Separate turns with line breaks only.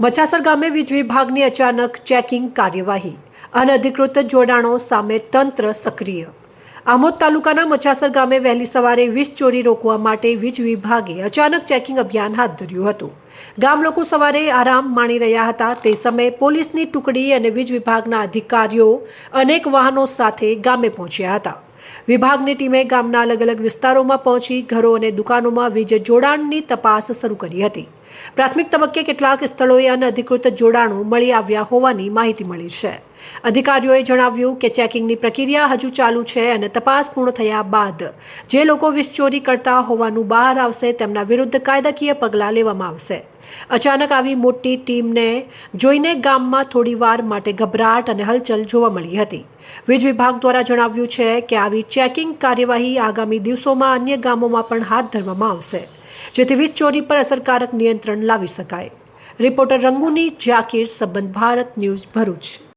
મચાસર ગામે વીજ વિભાગની અચાનક ચેકિંગ કાર્યવાહી. અનધિકૃત જોડાણો સામે તંત્ર સક્રિય. આમોદ તાલુકાના મચાસર ગામે વહેલી સવારે વીજ ચોરી રોકવા માટે વીજ વિભાગે અચાનક ચેકિંગ અભિયાન હાથ ધર્યું હતું. ગામ લોકો સવારે આરામ માણી રહ્યા હતા. તે સમયે પોલીસની ટુકડી અને વીજ વિભાગના અધિકારીઓ અનેક વાહનો સાથે ગામે પહોંચ્યા હતા. વિભાગની ટીમે ગામના અલગ અલગ વિસ્તારોમાં પહોંચી ઘરો અને દુકાનોમાં વીજ જોડાણની તપાસ શરૂ કરી હતી. પ્રાથમિક તબક્કે કેટલાક સ્થળોએ અનધિકૃત જોડાણો મળી આવ્યા હોવાની માહિતી મળી છે. અધિકારીઓએ જણાવ્યું કે ચેકિંગની પ્રક્રિયા હજુ ચાલુ છે અને તપાસ પૂર્ણ થયા બાદ જે લોકો વીજ ચોરી કરતા હોવાનું બહાર આવશે તેમના વિરુદ્ધ કાયદાકીય પગલાં લેવામાં આવશે. અચાનક આવી મોટી ટીમને જોઈને ગામમાં થોડીવાર માટે ગભરાટ અને હલચલ જોવા મળી હતી. વીજ વિભાગ દ્વારા જણાવ્યું છે કે આવી ચેકિંગ કાર્યવાહી આગામી દિવસોમાં અન્ય ગામોમાં પણ હાથ ધરવામાં આવશે. જેથી વીજ ચોરી પર અસરકારક નિયંત્રણ લાવી શકાય. રિપોર્ટર રંગુની જાકીર સંબંધ ભારત ન્યૂઝ ભરૂચ.